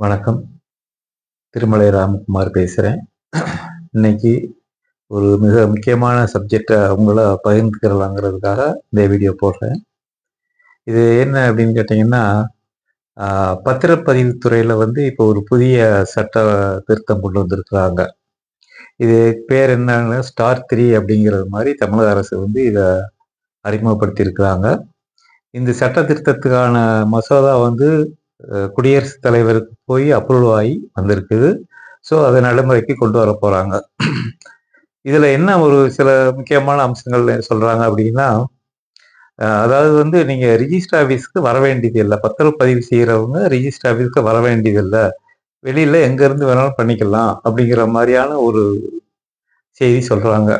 வணக்கம். திருமலை ராமகுமார் பேசுகிறேன் இன்னைக்கு ஒரு மிக முக்கியமான சப்ஜெக்டை அவங்கள பகிர்ந்துக்கிறலாங்கிறதுக்காக இந்த வீடியோ போடுறேன். இது என்ன அப்படின்னு கேட்டிங்கன்னா பத்திரப்பதிவு பத்திரப்பதிவுத்துறையில் வந்து இப்போ ஒரு புதிய சட்ட திருத்தம் கொண்டு வந்திருக்கிறாங்க. இது பேர் என்னன்னு ஸ்டார் த்ரீ அப்படிங்கிறது மாதிரி தமிழக அரசு வந்து இதை அறிமுகப்படுத்தியிருக்கிறாங்க. இந்த சட்ட திருத்தத்துக்கான மசோதா வந்து குடியரசுத் தலைவருக்கு போய் அப்ரூவ் ஆகி வந்திருக்குது. ஸோ அதை நடைமுறைக்கு கொண்டு வர போகிறாங்க இதில் என்ன ஒரு சில முக்கியமான அம்சங்கள் சொல்கிறாங்க அப்படின்னா அதாவது வந்து நீங்கள் ரிஜிஸ்டர் ஆஃபீஸ்க்கு வர வேண்டியது இல்லை பத்திரப்பதிவு செய்கிறவங்க ரிஜிஸ்டர் ஆஃபீஸ்க்கு வர வேண்டியது இல்லை வெளியில் எங்கேருந்து வேணாலும் பண்ணிக்கலாம் அப்படிங்கிற மாதிரியான ஒரு செய்தி சொல்கிறாங்க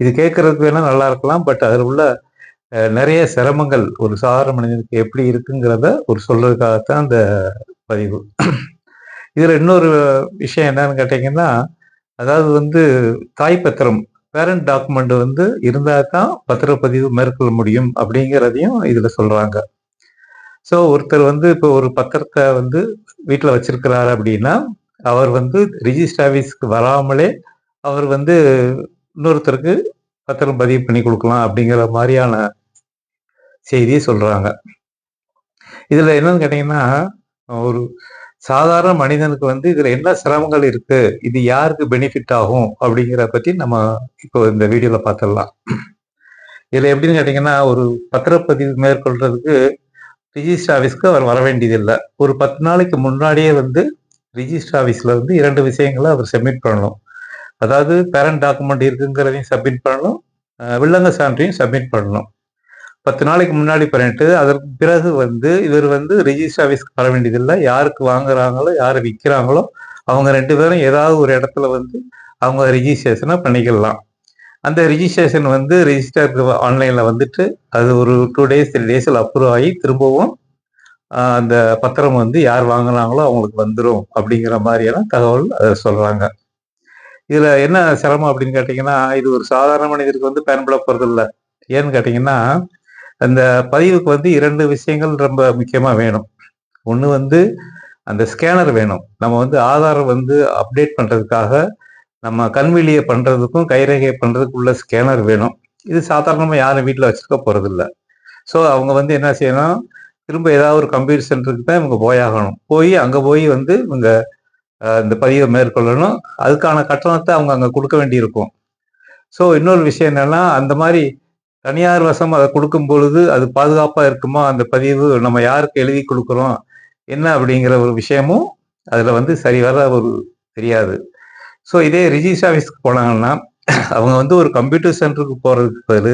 இது கேட்குறதுக்கு வேணால் நல்லா இருக்கலாம் பட் அதில் உள்ள நிறைய சிரமங்கள் ஒரு சாதாரண மனிதனுக்கு எப்படி இருக்குங்கிறத ஒரு சொல்றதுக்காகத்தான் அந்த பதிவு. இதில் இன்னொரு விஷயம் என்னன்னு கேட்டிங்கன்னா அதாவது வந்து தாய் பத்திரம் பேரண்ட் டாக்குமெண்ட் வந்து இருந்தால் தான் பத்திரப்பதிவு மேற்கொள்ள முடியும் அப்படிங்கிறதையும் இதில் சொல்கிறாங்க ஸோ ஒருத்தர் வந்து இப்போ ஒரு பத்திரத்தை வந்து வீட்டில் வச்சிருக்கிறாரு அப்படின்னா அவர் வந்து ரிஜிஸ்டர் ஆஃபீஸ்க்கு வராமலே அவர் வந்து இன்னொருத்தருக்கு பத்திரம் பதிவு பண்ணி கொடுக்கலாம் அப்படிங்கிற மாதிரியான செய்தியை சொல்றாங்க. இதுல என்னன்னு கேட்டீங்கன்னா ஒரு சாதாரண மனிதனுக்கு வந்து இதுல என்ன சிரமங்கள் இருக்கு இது யாருக்கு பெனிஃபிட் ஆகும் அப்படிங்கிறத பத்தி நம்ம இப்போ இந்த வீடியோல பார்த்துடலாம். இதுல எப்படின்னு கேட்டீங்கன்னா ஒரு பத்திரப்பதிவு மேற்கொள்றதுக்கு ரிஜிஸ்டர் ஆஃபீஸ்க்கு அவர் வர வேண்டியதில்லை. ஒரு பத்து நாளைக்கு முன்னாடியே வந்து ரிஜிஸ்டர் ஆஃபீஸ்ல வந்து இரண்டு விஷயங்களை அவர் சப்மிட் பண்ணணும். அதாவது பேரண்ட் டாக்குமெண்ட் இருக்குங்கிறதையும் சப்மிட் பண்ணணும். வில்லங்க சான்றையும் சப்மிட் பண்ணணும். பத்து நாளைக்கு முன்னாடி பண்ணிட்டு அதற்கு பிறகு வந்து இவர் வந்து ரிஜிஸ்டர் ஆஃபீஸ்க்கு வர வேண்டியதில்லை. யாருக்கு வாங்குறாங்களோ யார் விற்கிறாங்களோ அவங்க ரெண்டு பேரும் ஏதாவது ஒரு இடத்துல வந்து அவங்க ரிஜிஸ்ட்ரேஷனை பண்ணிக்கலாம். அந்த ரிஜிஸ்ட்ரேஷன் வந்து ரிஜிஸ்டருக்கு ஆன்லைனில் வந்துட்டு அது ஒரு டூ டேஸ் த்ரீ டேஸில் அப்ரூவ் ஆகி திரும்பவும் அந்த பத்திரம் வந்து யார் வாங்குனாங்களோ அவங்களுக்கு வந்துடும் அப்படிங்கிற மாதிரியெல்லாம் தகவல் அதை சொல்கிறாங்க இதில் என்ன சிரமம் அப்படின்னு கேட்டிங்கன்னா இது ஒரு சாதாரண மனிதருக்கு வந்து பயன்பட போகிறது இல்லை ஏன்னு கேட்டீங்கன்னா அந்த பதிவுக்கு வந்து இரண்டு விஷயங்கள் ரொம்ப முக்கியமாக வேணும். ஒன்று வந்து அந்த ஸ்கேனர் வேணும். நம்ம வந்து ஆதாரம் வந்து அப்டேட் பண்ணுறதுக்காக நம்ம கண்வெளியை பண்ணுறதுக்கும் கைரேகை பண்ணுறதுக்கு உள்ள ஸ்கேனர் வேணும். இது சாதாரணமாக யாரும் வீட்டில் வச்சுருக்க போகிறதில்ல ஸோ அவங்க வந்து என்ன செய்யணும் திரும்ப ஏதாவது ஒரு கம்ப்யூட்டர் சென்டருக்கு தான் இவங்க போயாகணும். போய் அங்கே போய் வந்து இவங்க இந்த பதிவை மேற்கொள்ளணும். அதுக்கான கட்டணத்தை அவங்க அங்கே கொடுக்க வேண்டியிருக்கும். ஸோ இன்னொரு விஷயம் என்னன்னா அந்த மாதிரி தனியார் வசம் அதை கொடுக்கும் பொழுது அது பாதுகாப்பாக இருக்குமா? அந்த பதிவு நம்ம யாருக்கு எழுதி கொடுக்குறோம்? என்ன அப்படிங்கிற ஒரு விஷயமும் அதில் வந்து சரிவர ஒரு தெரியாது. ஸோ இதே ரிஜிஸ்டர் ஆஃபீஸ்க்கு போனாங்கன்னா அவங்க வந்து ஒரு கம்ப்யூட்டர் சென்டருக்கு போகிறதுக்கு பதில்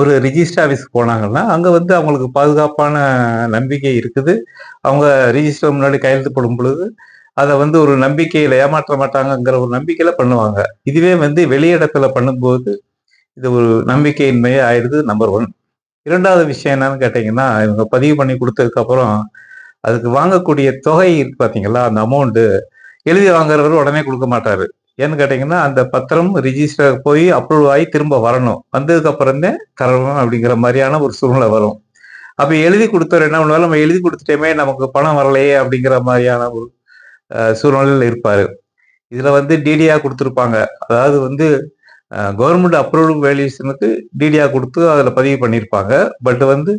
ஒரு ரிஜிஸ்டர் ஆஃபீஸ்க்கு போனாங்கன்னா அங்கே வந்து அவங்களுக்கு பாதுகாப்பான நம்பிக்கை இருக்குது. அவங்க ரிஜிஸ்டர் முன்னாடி கையெழுத்து போடும் பொழுது அதை வந்து ஒரு நம்பிக்கையில் ஏமாற்ற மாட்டாங்கங்கிற ஒரு நம்பிக்கையில் பண்ணுவாங்க. இதுவே வந்து வெளியிடத்துல பண்ணும்போது இது ஒரு நம்பிக்கையின்மையே ஆயிடுது நம்பர் ஒன் இரண்டாவது விஷயம் என்னன்னு கேட்டீங்கன்னா இவங்க பதிவு பண்ணி கொடுத்ததுக்கு அப்புறம் அதுக்கு வாங்கக்கூடிய தொகை இருக்கு பார்த்தீங்களா அந்த அமௌண்ட்டு எழுதி வாங்குறவர் உடனே கொடுக்க மாட்டாரு. ஏன்னு கேட்டிங்கன்னா அந்த பத்திரம் ரிஜிஸ்டர் போய் அப்ரூவ் ஆகி திரும்ப வரணும். வந்ததுக்கு அப்புறமே தரணும் அப்படிங்கிற மாதிரியான ஒரு சூழ்நிலை வரும். அப்போ எழுதி கொடுத்தவர் என்ன பண்ணுவாரு? நம்ம எழுதி கொடுத்துட்டோமே நமக்கு பணம் வரலையே அப்படிங்கிற மாதிரியான ஒரு சூழ்நிலையில் இருப்பார். இதில் வந்து டிடியாக கொடுத்துருப்பாங்க. அதாவது வந்து கவர்மெண்ட் அப்ரூவ்டு வேல்யூஷனுக்கு டிடியாக கொடுத்து அதில் பதிவு பண்ணியிருப்பாங்க பட் வந்து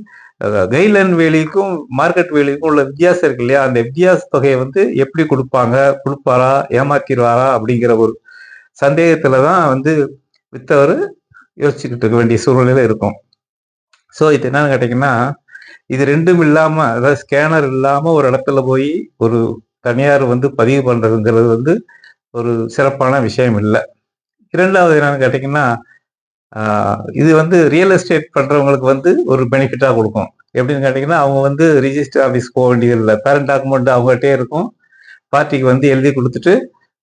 கைட்லைன் வேலிக்கும் மார்க்கெட் வேலிக்கும் உள்ள வித்தியாசம் இருக்கு இல்லையா? அந்த வித்தியாச தொகையை வந்து எப்படி கொடுப்பாங்க? கொடுப்பாரா? ஏமாத்திடுவாரா? அப்படிங்கிற ஒரு சந்தேகத்துல தான் வந்து வித்தவர் யோசிச்சுக்கிட்டு இருக்க வேண்டிய சூழ்நிலையில இருக்கும். ஸோ இது என்னன்னு கேட்டிங்கன்னா இது ரெண்டும் இல்லாமல் அதாவது ஸ்கேனர் இல்லாமல் ஒரு இடத்துல போய் ஒரு தனியார் வந்து பதிவு பண்ணுறதுங்கிறது வந்து ஒரு சிறப்பான விஷயம் இல்லை. இரண்டாவது என்னன்னு கேட்டிங்கன்னா இது வந்து ரியல் எஸ்டேட் பண்ணுறவங்களுக்கு வந்து ஒரு பெனிஃபிட்டாக கொடுக்கும். எப்படின்னு கேட்டிங்கன்னா அவங்க வந்து ரிஜிஸ்டர் ஆஃபீஸ் போக வேண்டியதில்லை பேரண்ட் டாக்குமெண்ட் அவங்ககிட்டே இருக்கும். பார்ட்டிக்கு வந்து எழுதி கொடுத்துட்டு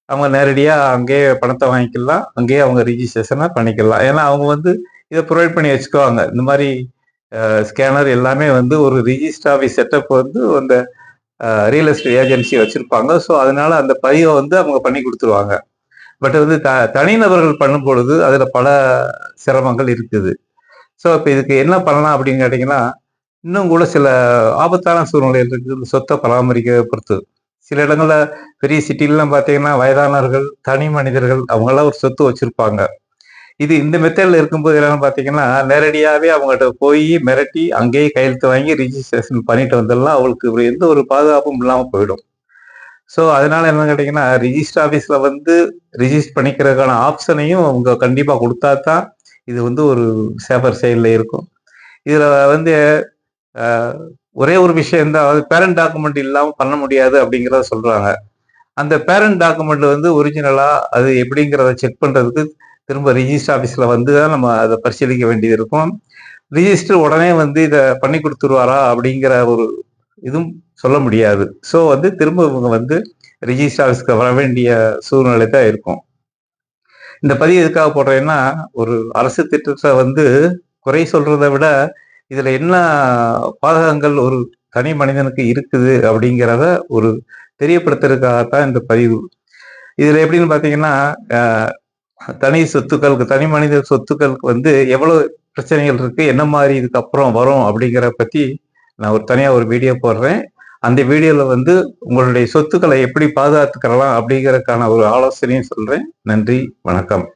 அவங்க நேரடியாக அங்கேயே பணத்தை வாங்கிக்கலாம். அங்கேயே அவங்க ரிஜிஸ்ட்ரேஷனை பண்ணிக்கலாம். ஏன்னா அவங்க வந்து இதை ப்ரொவைட் பண்ணி வச்சுக்குவாங்க. இந்த மாதிரி ஸ்கேனர் எல்லாமே வந்து ஒரு ரிஜிஸ்டர் ஆஃபீஸ் செட்டப் வந்து அந்த ரியல் எஸ்டேட் ஏஜென்சி வச்சுருப்பாங்க. ஸோ அதனால அந்த பதிவை வந்து அவங்க பண்ணி கொடுத்துருவாங்க. பட் வந்து த தனிநபர்கள் பண்ணும் பொழுது அதில் பல சிரமங்கள் இருக்குது. ஸோ இப்போ இதுக்கு என்ன பண்ணலாம் அப்படின்னு கேட்டிங்கன்னா இன்னும் கூட சில ஆபத்தான சூழ்நிலைகள் இருக்குது. இந்த சொத்தை பராமரிக்க பொறுத்து. சில இடங்களில் பெரிய சிட்டிலாம் பார்த்தீங்கன்னா வயதானவர்கள் தனி மனிதர்கள் அவங்கெல்லாம் ஒரு சொத்து வச்சுருப்பாங்க. இது இந்த மெத்தடில் இருக்கும்போது என்னன்னு பார்த்தீங்கன்னா நேரடியாகவே அவங்ககிட்ட போய் மிரட்டி அங்கேயே கையெழுத்து வாங்கி ரிஜிஸ்ட்ரேஷன் பண்ணிட்டு வந்துடலாம் அவங்களுக்கு எந்த ஒரு பாதுகாப்பும் இல்லாமல் போயிடும். ஸோ அதனால என்ன கேட்டிங்கன்னா ரிஜிஸ்டர் ஆஃபீஸில் வந்து ரிஜிஸ்டர் பண்ணிக்கிறதுக்கான ஆப்ஷனையும் அவங்க கண்டிப்பாக கொடுத்தா தான் இது வந்து ஒரு சேஃபர் சைடில் இருக்கும். இதில் வந்து ஒரே ஒரு விஷயம் தான் அதாவது பேரண்ட் டாக்குமெண்ட் இல்லாமல் பண்ண முடியாது அப்படிங்கிறத சொல்கிறாங்க அந்த பேரண்ட் டாக்குமெண்ட் வந்து ஒரிஜினலாக அது எப்படிங்கிறத செக் பண்ணுறதுக்கு திரும்ப ரிஜிஸ்டர் ஆஃபீஸில் வந்து தான் நம்ம அதை பரிசீலிக்க வேண்டியது இருக்கும் ரிஜிஸ்டர் உடனே வந்து இதை பண்ணி கொடுத்துருவாரா அப்படிங்கிற ஒரு இதுவும் சொல்ல முடியாது. ஸோ வந்து திரும்ப இவங்க வந்து ரிஜிஸ்டர் ஆஃபீஸ்க்கு வர வேண்டிய சூழ்நிலை தான் இருக்கும். இந்த பதிவு எதுக்காக போடுறேன்னா ஒரு அரசு திட்டத்தை வந்து குறை சொல்றதை விட இதுல என்ன பாதகங்கள் ஒரு தனி மனிதனுக்கு இருக்குது அப்படிங்கிறத ஒரு தெரியப்படுத்துறதுக்காகத்தான் இந்த பதிவு. இதுல எப்படின்னு பாத்தீங்கன்னா தனி சொத்துக்களுக்கு தனி மனித சொத்துக்களுக்கு வந்து எவ்வளவு பிரச்சனைகள் இருக்கு என்ன மாதிரி இதுக்கு அப்புறம் வரும் அப்படிங்கிற பத்தி நான் ஒரு தனியா ஒரு வீடியோ போடுறேன். அந்த வீடியோல வந்து உங்களுடைய சொத்துக்களை எப்படி பாதுகாத்துக்கலாம் அப்படிங்கறதுக்கான ஒரு ஆலோசனையும் சொல்றேன். நன்றி வணக்கம்.